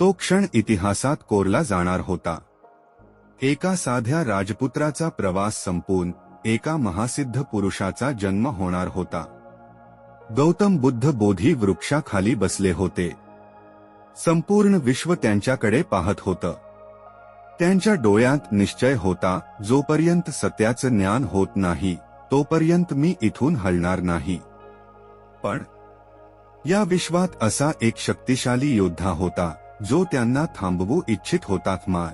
तो क्षण इतिहासात कोरला जाणार होता. एका साध्या राजपुत्राचा प्रवास संपून एका महासिद्ध पुरुषाचा जन्म होणार होता. गौतम बुद्ध बोधी वृक्षाखाली बसले होते. संपूर्ण विश्व त्यांच्याकडे पाहत होतं. त्यांच्या डोळ्यात निश्चय होता जोपर्यंत सत्याचं ज्ञान होत नाही तोपर्यंत मी इथून हलणार नाही. पण या विश्वात असा एक शक्तिशाली योद्धा होता. जो त्यांना थांबवू इच्छित होतात मार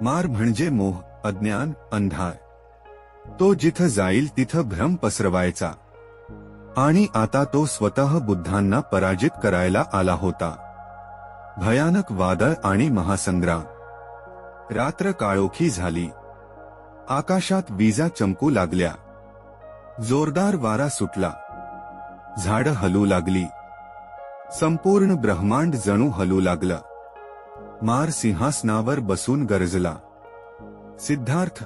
मार म्हणजे मोह अज्ञान अंधार. तो जिथं जाईल तिथं भ्रम पसरवायचा. आणि आता तो स्वतः बुद्धांना पराजित करायला आला होता. भयानक वादळ आणि महासंग्राम. रात्र काळोखी झाली. आकाशात विजा चमकू लागल्या. जोरदार वारा सुटला. झाडं हलू लागली. संपूर्ण ब्रह्मांड जणू हलू लागलं. मार सिंहासनावर बसून गरजला. सिद्धार्थ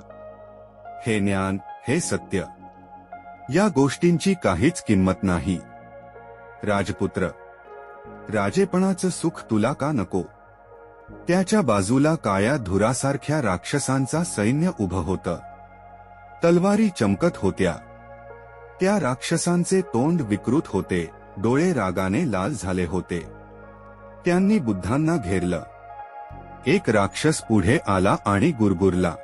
हे ज्ञान हे सत्य. या गोष्टींची काहीच किंमत नाही. राजपुत्र राजेपणाचं सुख तुला का नको? त्याच्या बाजूला काळ्या धुरासारख्या राक्षसांचा सैन्य उभं होतं. तलवारी चमकत होत्या. त्या राक्षसांचे तोंड विकृत होते. डोळे रागाने लाल झाले होते. त्यांनी बुद्धांना घेरलं. एक राक्षस पुढे आला आणि गुरगुरला.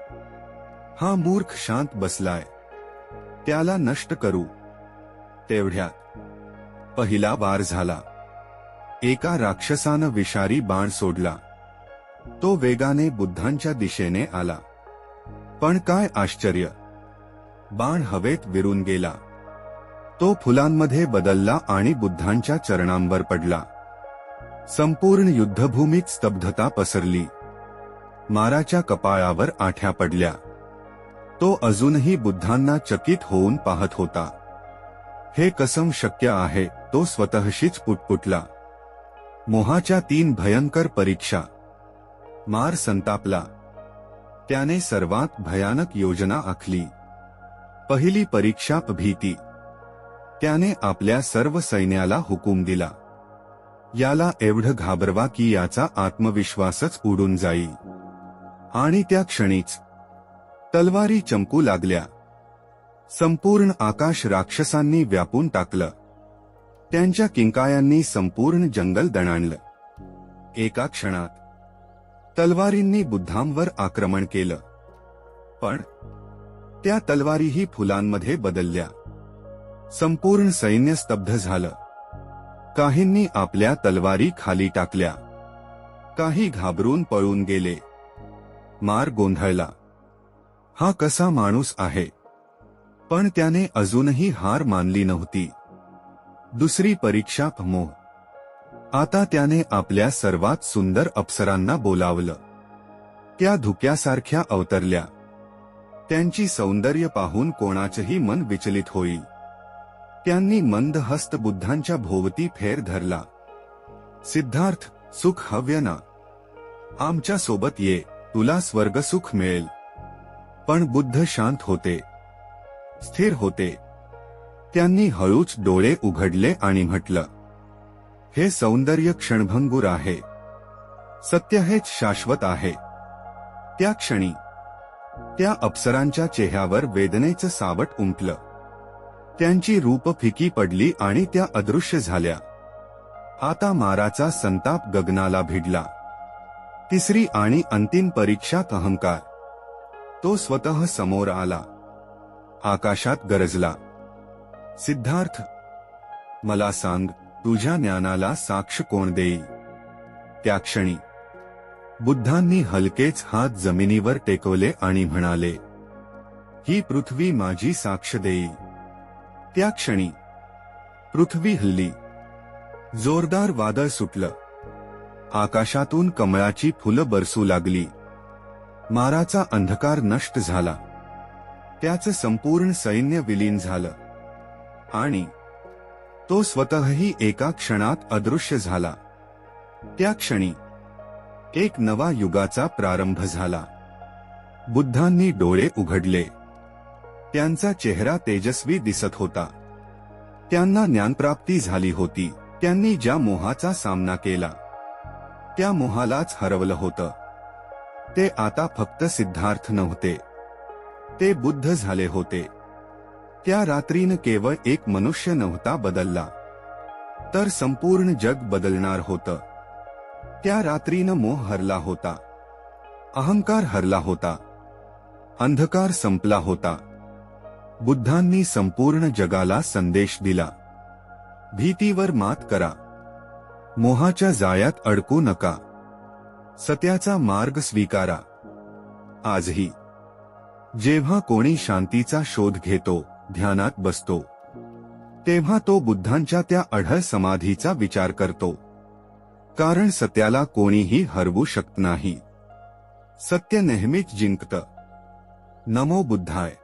हा मूर्ख शांत बसलाय. त्याला नष्ट करू. तेवढ्यात पहिला वार झाला. एका राक्षसानं विषारी बाण सोडला. तो वेगाने बुद्धांच्या दिशेने आला. पण काय आश्चर्य! बाण हवेत विरून गेला. तो फुलांमध्ये बदलला आणि बुद्धांच्या चरणांवर पडला. संपूर्ण युद्धभूमीत स्तब्धता पसरली. माराच्या कपाळावर आठ्या पडल्या. तो अजूनही बुद्धांना चकित होऊन पाहत होता. हे कसम शक्य आहे तो स्वतःशीच पुटपुटला. मोहाच्या तीन भयंकर परीक्षा. मार संतापला. त्याने सर्वात भयानक योजना आखली. पहिली परीक्षा भीती. त्याने आपल्या सर्व सैन्याला हुकूम दिला. याला एवढं घाबरवा की याचा आत्मविश्वासच उडून जाईल. आणि त्या क्षणीच तलवारी चमकू लागल्या. संपूर्ण आकाश राक्षसांनी व्यापून टाकलं. त्यांच्या किंकायांनी संपूर्ण जंगल दणाणलं. एका क्षणात तलवारींनी बुद्धांवर आक्रमण केलं. पण त्या तलवारीही फुलांमध्ये बदलल्या. संपूर्ण सैन्य स्तब्ध झालं. काहींनी आपल्या तलवारी खाली टाकल्या. काही घाबरून पळून गेले. मार गोंधळला. हा कसा माणूस आहे? पण त्याने अजूनही हार मानली नव्हती. दुसरी परीक्षा मोह. आता त्याने आपल्या सर्वात सुंदर अप्सरांना बोलावलं. त्या धुक्यासारख्या अवतरल्या. त्यांची सौंदर्य पाहून कोणाचंही मन विचलित होईल. त्यांनी मंद हस्त बुद्धांच्या भोवती फेर धरला. सिद्धार्थ सुख हव्य ना? आमच्यासोबत ये तुला स्वर्गसुख मिळेल. पण बुद्ध शांत होते. स्थिर होते. त्यांनी हळूच डोळे उघडले आणि म्हटलं हे सौंदर्य क्षणभंगूर आहे. सत्य हेच शाश्वत आहे. त्या क्षणी त्या अप्सरांच्या चेहऱ्यावर वेदनेचं सावट उमटलं. त्यांची रूप फिकी पडली आणि त्या अदृश्य झाल्या. आता माराचा संताप गगनाला भिडला. तिसरी आणि अंतिम परीक्षा अहंकार. तो स्वतः समोर आला. आकाशात गरजला. सिद्धार्थ मला सांग तुझ्या ज्ञानाला साक्ष कोण देईल? त्या क्षणी बुद्धांनी हलकेच हात जमिनीवर टेकवले आणि म्हणाले ही पृथ्वी माझी साक्ष देईल. त्या क्षणी पृथ्वी हल्ली. जोरदार वादळ सुटलं. आकाशातून कमळाची फुलं बरसू लागली. माराचा अंधकार नष्ट झाला. त्याचं संपूर्ण सैन्य विलीन झालं. आणि तो स्वतःही एका क्षणात अदृश्य झाला. त्या क्षणी एक नवा युगाचा प्रारंभ झाला. बुद्धांनी डोळे उघडले. त्यांचा चेहरा तेजस्वी दिसत होता. त्यांना ज्ञानप्राप्ती झाली होती. त्यांनी ज्या मोहाचा सामना केला त्या मोहालाच हरवलं होतं. ते आता फक्त सिद्धार्थ नव्हते. ते बुद्ध झाले होते. त्या रात्रीनं केवळ एक मनुष्य नव्हता बदलला. तर संपूर्ण जग बदलणार होतं. त्या रात्रीनं मोह हरला होता. अहंकार हरला होता. अंधकार संपला होता. बुद्धांनी संपूर्ण जगाला संदेश दिला. भीतीवर मात करा. मोहाच्या जाळ्यात अडकू नका. सत्याचा मार्ग स्वीकारा. आजही. जेव्हा कोणी शांतीचा शोध घेतो ध्यानात बसतो. तेव्हा तो बुद्धांच्या त्या अढळ समाधीचा विचार करतो. कारण सत्याला कोणीही हरवू शकत नाही. सत्य नेहमीच जिंकतं. नमो बुद्धाय.